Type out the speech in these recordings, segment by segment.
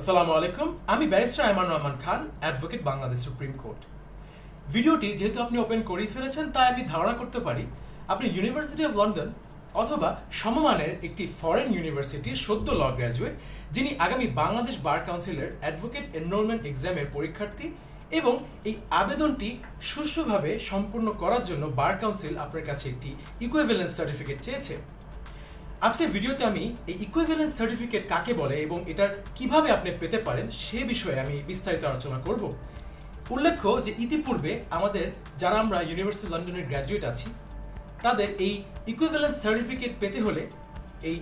আসসালামু আলাইকুম, আমি barrister Aiman Rahman Khan, advocate Bangladesh supreme court. ভিডিওটি যেহেতু আপনি ওপেন করেই ফেলেছেন, তাই আমি ধারণা করতে পারি আপনি ইউনিভার্সিটি অফ লন্ডন অথবা সমমানের একটি ফরেন ইউনিভার্সিটির সদ্য ল গ্র্যাজুয়েট যিনি আগামী বাংলাদেশ বার কাউন্সিলের অ্যাডভোকেট এনরোলমেন্ট এক্সামের পরীক্ষার্থী এবং এই আবেদনটি সুষ্ঠুভাবে সম্পূর্ণ করার জন্য বার কাউন্সিল আপনার কাছে একটি ইকুইভ্যালেন্স সার্টিফিকেট চেয়েছে। আজকের ভিডিওতে আমি এই ইকুইভ্যালেন্স সার্টিফিকেট কাকে বলে এবং এটার কীভাবে আপনি পেতে পারেন সে বিষয়ে আমি বিস্তারিত আলোচনা করব। উল্লেখ্য যে ইতিপূর্বে আমাদের যারা আমরা ইউনিভার্সিটি লন্ডনের গ্র্যাজুয়েট আছি, তাদের এই ইকুইভ্যালেন্স সার্টিফিকেট পেতে হলে এই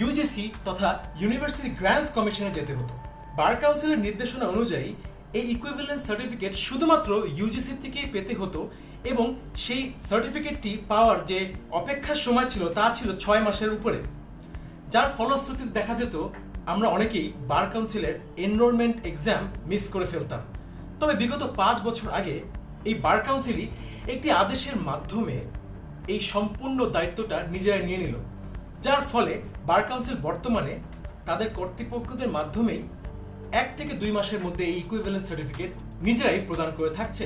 ইউজিসি তথা ইউনিভার্সিটি গ্র্যান্টস কমিশনে যেতে হতো। বার কাউন্সিলের নির্দেশনা অনুযায়ী এই ইকুইভ্যালেন্স সার্টিফিকেট শুধুমাত্র ইউজিসি থেকেই পেতে হতো এবং সেই সার্টিফিকেটটি পাওয়ার যে অপেক্ষার সময় ছিল তা ছিল ছয় মাসের উপরে। যার ফলশ্রুতিতে দেখা যেত, আমরা অনেকেই বার কাউন্সিলের এনরোলমেন্ট এক্সাম মিস করে ফেলতাম। তবে বিগত পাঁচ বছর আগে এই বার কাউন্সিলই একটি আদেশের মাধ্যমে এই সম্পূর্ণ দায়িত্বটা নিজেরাই নিয়ে নিল। যার ফলে বার কাউন্সিল বর্তমানে তাদের কর্তৃপক্ষদের মাধ্যমেই এক থেকে দুই মাসের মধ্যে এই ইকুইভ্যালেন্স সার্টিফিকেট নিজেরাই প্রদান করে থাকছে।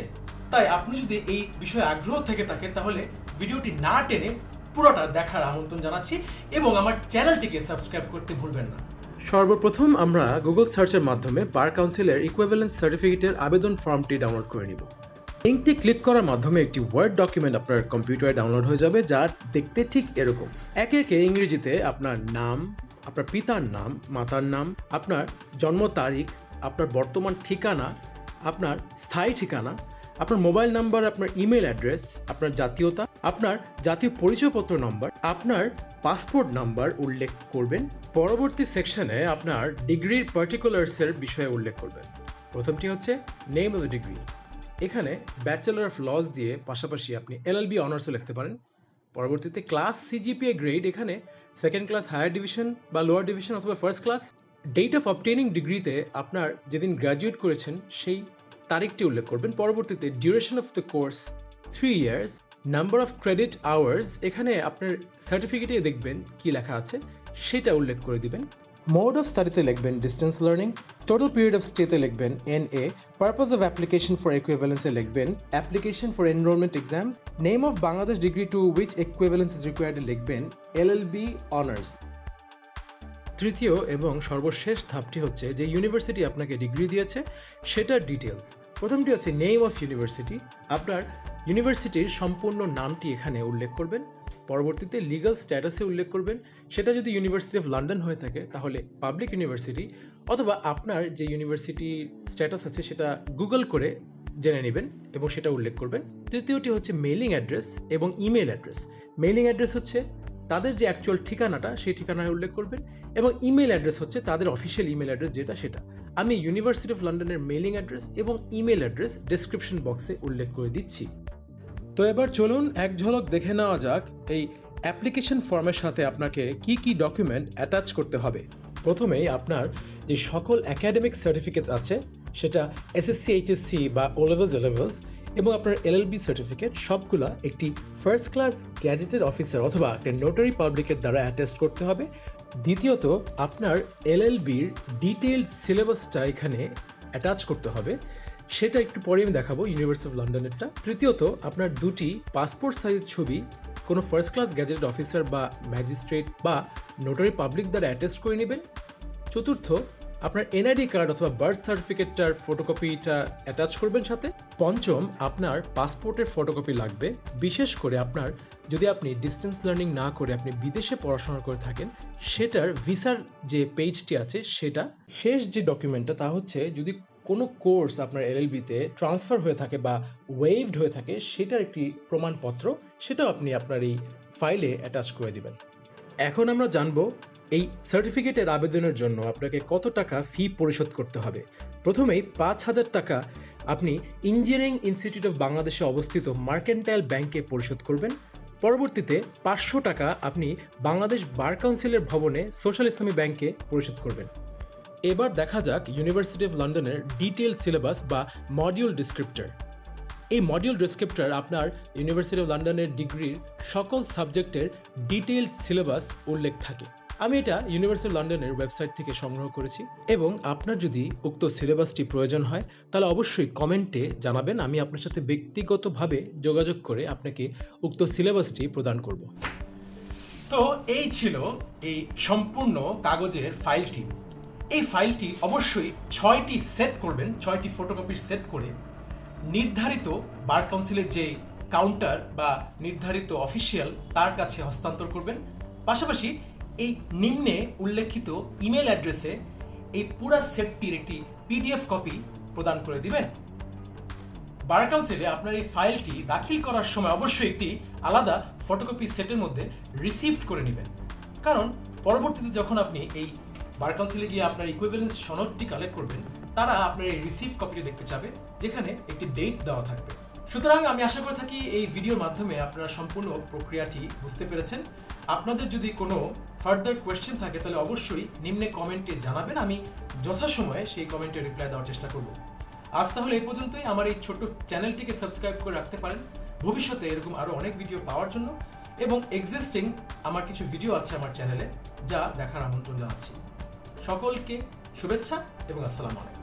তাই আপনি যদি এই বিষয়ে আগ্রহ থেকে থাকে, তাহলে ভিডিওটি না টেনে পুরোটা দেখার আমন্ত্রণ জানাচ্ছি এবং আমার চ্যানেলটিকে সাবস্ক্রাইব করতে ভুলবেন না। সর্বপ্রথম আমরা গুগল সার্চের মাধ্যমে বার কাউন্সিলের ইকুইভ্যালেন্স সার্টিফিকেটের আবেদন ফর্মটি ডাউনলোড করে নিব। লিঙ্কটি ক্লিক করার মাধ্যমে একটি ওয়ার্ড ডকুমেন্ট আপনার কম্পিউটারে ডাউনলোড হয়ে যাবে, যা দেখতে ঠিক এরকম। একে একে ইংরেজিতে আপনার নাম আপনার পিতার নাম, মাতার নাম, আপনার জন্ম তারিখ, আপনার বর্তমান ঠিকানা, আপনার স্থায়ী ঠিকানা, আপনার মোবাইল নাম্বার, আপনার ইমেল অ্যাড্রেস, আপনার জাতীয়তা, আপনার জাতীয় পরিচয়পত্র নম্বর, আপনার পাসপোর্ট নাম্বার উল্লেখ করবেন। পরবর্তী সেকশনে আপনার ডিগ্রির পার্টিকুলার্সের বিষয়ে উল্লেখ করবেন। প্রথমটি হচ্ছে নেম অফ দ্য ডিগ্রি এখানে ব্যাচেলর অফ লজ দিয়ে পাশাপাশি আপনি এলএলবি অনার্সও লিখতে পারেন। পরবর্তীতে ক্লাস সিজিপিএ গ্রেড এখানে সেকেন্ড ক্লাস হায়ার ডিভিশন বা লোয়ার ডিভিশন অথবা first class date of obtaining ডিগ্রিতে আপনার যেদিন গ্র্যাজুয়েট করেছেন সেই তারিখটি উল্লেখ করবেন। পরবর্তীতে duration of the course three years number of credit hours এখানে আপনার সার্টিফিকেটে দেখবেন কি লেখা আছে, সেটা উল্লেখ করে দিবেন। মোড অফ স্টাডিতে লিখবেন distance learning total period of স্টেতে লিখবেন N A purpose of application for ইকুইভ্যালেন্সে লিখবেন application for enrolment exam name of Bangladesh degree to which equivalence is required লিখবেন এলএলবি অনার্স তৃতীয় এবং সর্বশেষ ধাপটি হচ্ছে যে ইউনিভার্সিটি আপনাকে ডিগ্রি দিয়েছে, সেটার ডিটেলস প্রথমটি হচ্ছে নেম অফ ইউনিভার্সিটি আপনার ইউনিভার্সিটির সম্পূর্ণ নামটি এখানে উল্লেখ করবেন। পরবর্তীতে লিগ্যাল স্ট্যাটাসে উল্লেখ করবেন। সেটা যদি ইউনিভার্সিটি অফ লন্ডন হয়ে থাকে, তাহলে পাবলিক ইউনিভার্সিটি অথবা আপনার যে ইউনিভার্সিটি স্ট্যাটাস আছে, সেটা গুগল করে জেনে নেবেন এবং সেটা উল্লেখ করবেন। তৃতীয়টি হচ্ছে মেইলিং অ্যাড্রেস এবং ইমেল অ্যাড্রেস মেইলিং অ্যাড্রেস হচ্ছে তাদের যে অ্যাকচুয়াল ঠিকানাটা, সেই ঠিকানায় উল্লেখ করবেন এবং ইমেল অ্যাড্রেস হচ্ছে তাদের অফিসিয়াল ইমেল অ্যাড্রেস যেটা সেটা। আমি ইউনিভার্সিটি অফ লন্ডনের মেইলিং অ্যাড্রেস এবং ইমেল অ্যাড্রেস ডেসক্রিপশন বক্সে উল্লেখ করে দিচ্ছি। তো এবার চলুন এক ঝলক দেখে নেওয়া যাক এই অ্যাপ্লিকেশন ফর্মের সাথে আপনাকে কি কি ডকুমেন্ট অ্যাটাচ করতে হবে। প্রথমেই আপনার যে সকল একাডেমিক সার্টিফিকেট আছে, সেটা এসএসসি এইচএসসি বা ও লেভেলস লেভেলস এবং আপনার এলএলবি সার্টিফিকেট সবগুলা একটি ফার্স্ট ক্লাস গ্যাজেটেড অফিসার অথবা একটা নোটারি পাবলিকের দ্বারা অ্যাটেস্ট করতে হবে। দ্বিতীয়ত, আপনার এলএলবির ডিটেইলড সিলেবাসটা এখানে অ্যাটাচ করতে হবে। সেটা একটু পরে আমি দেখাবো ইউনিভার্সিটি অফ লন্ডনেরটা তৃতীয়ত, আপনার দুটি পাসপোর্ট সাইজ ছবি, কোনো ফার্স্ট ক্লাস গ্যাজেট অফিসার বা ম্যাজিস্ট্রেট বা নোটারি পাবলিক দ্বারা অ্যাটেস্ট করে নেবেন। চতুর্থ, আপনার এনআইডি কার্ড অথবা বার্থ সার্টিফিকেটটার ফটোকপিটা অ্যাটাচ করবেন সাথে। পঞ্চম, আপনার পাসপোর্টের ফটোকপি লাগবে। বিশেষ করে আপনার, যদি আপনি ডিস্টেন্স লার্নিং না করে আপনি বিদেশে পড়াশোনা করে থাকেন, সেটার ভিসার যে পেজটি আছে, সেটা শেষ যে ডকুমেন্টটা তা হচ্ছে যদি কোনো কোর্স আপনার এলএলবিতে ট্রান্সফার হয়ে থাকে বা ওয়েভড হয়ে থাকে, সেটার একটি প্রমাণপত্র, সেটাও আপনি আপনার এই ফাইলে অ্যাটাচ করে দিবেন। এখন আমরা জানব এই সার্টিফিকেটের আবেদনের জন্য আপনাকে কত টাকা ফি পরিশোধ করতে হবে। প্রথমেই পাঁচ হাজার টাকা আপনি ইঞ্জিনিয়ারিং ইনস্টিটিউট অফ বাংলাদেশে অবস্থিত মার্কেন্টাইল ব্যাংকে পরিশোধ করবেন। পরবর্তীতে পাঁচশো টাকা আপনি বাংলাদেশ বার কাউন্সিলের ভবনে সোশ্যাল ইসলামী ব্যাংকে পরিশোধ করবেন। এবার দেখা যাক ইউনিভার্সিটি অফ লন্ডনের ডিটেল সিলেবাস বা মডিউল ডিসক্রিপ্টর এই মডিউল ডিসক্রিপ্টর আপনার ইউনিভার্সিটি অফ লন্ডনের ডিগ্রির সকল সাবজেক্টের ডিটেইলড সিলেবাস উল্লেখ থাকে। আমি এটা ইউনিভার্সিটি লন্ডনের ওয়েবসাইট থেকে সংগ্রহ করেছি এবং আপনার যদি উক্ত সিলেবাসটি প্রয়োজন হয়, তাহলে অবশ্যই কমেন্টে জানাবেন, আমি আপনার সাথে ব্যক্তিগতভাবে যোগাযোগ করে আপনাকে উক্ত সিলেবাসটি প্রদান করব। তো এই ছিল এই সম্পূর্ণ কাগজের ফাইলটি এই ফাইলটি অবশ্যই ছয়টি সেট করবেন, ছয়টি ফটোকপির সেট করে। নির্ধারিত বার কাউন্সিলের যে কাউন্টার বা নির্ধারিত অফিসিয়াল, তার কাছে হস্তান্তর করবেন। পাশাপাশি এই নিম্নে উল্লেখিত ইমেল অ্যাড্রেসে এই পুরা সেটটির একটি পিডিএফ কপি প্রদান করে দিবেন। বার কাউন্সিলে আপনার এই ফাইলটি দাখিল করার সময় অবশ্যই একটি আলাদা ফটোকপি সেটের মধ্যে রিসিভড করে নেবেন। কারণ পরবর্তীতে যখন আপনি এই বার কাউন্সিলে গিয়ে আপনার ইকুইভ্যালেন্স সনদটি কালেক্ট করবেন, তারা আপনার এই রিসিভ কপিটি দেখতে চাবে, যেখানে একটি ডেট দেওয়া থাকবে। সুতরাং আমি আশা করে থাকি এই ভিডিওর মাধ্যমে আপনারা সম্পূর্ণ প্রক্রিয়াটি বুঝতে পেরেছেন। আপনাদের যদি কোনো ফার্দার কোয়েশ্চেন থাকে, তাহলে অবশ্যই নিম্নে কমেন্টে জানাবেন, আমি যথাসময়ে সেই কমেন্টে রিপ্লাই দেওয়ার চেষ্টা করব। আজ তাহলে এই পর্যন্তই। আমার এই ছোট্ট চ্যানেলটিকে সাবস্ক্রাইব করে রাখতে পারেন। ভবিষ্যতে এরকম আরও অনেক ভিডিও পাওয়ার জন্য। এবং এক্সিস্টিং আমার কিছু ভিডিও আছে আমার চ্যানেলে যা দেখার আমন্ত্রণ জানাচ্ছি। সকলকে শুভেচ্ছা এবং আসসালামু আলাইকুম।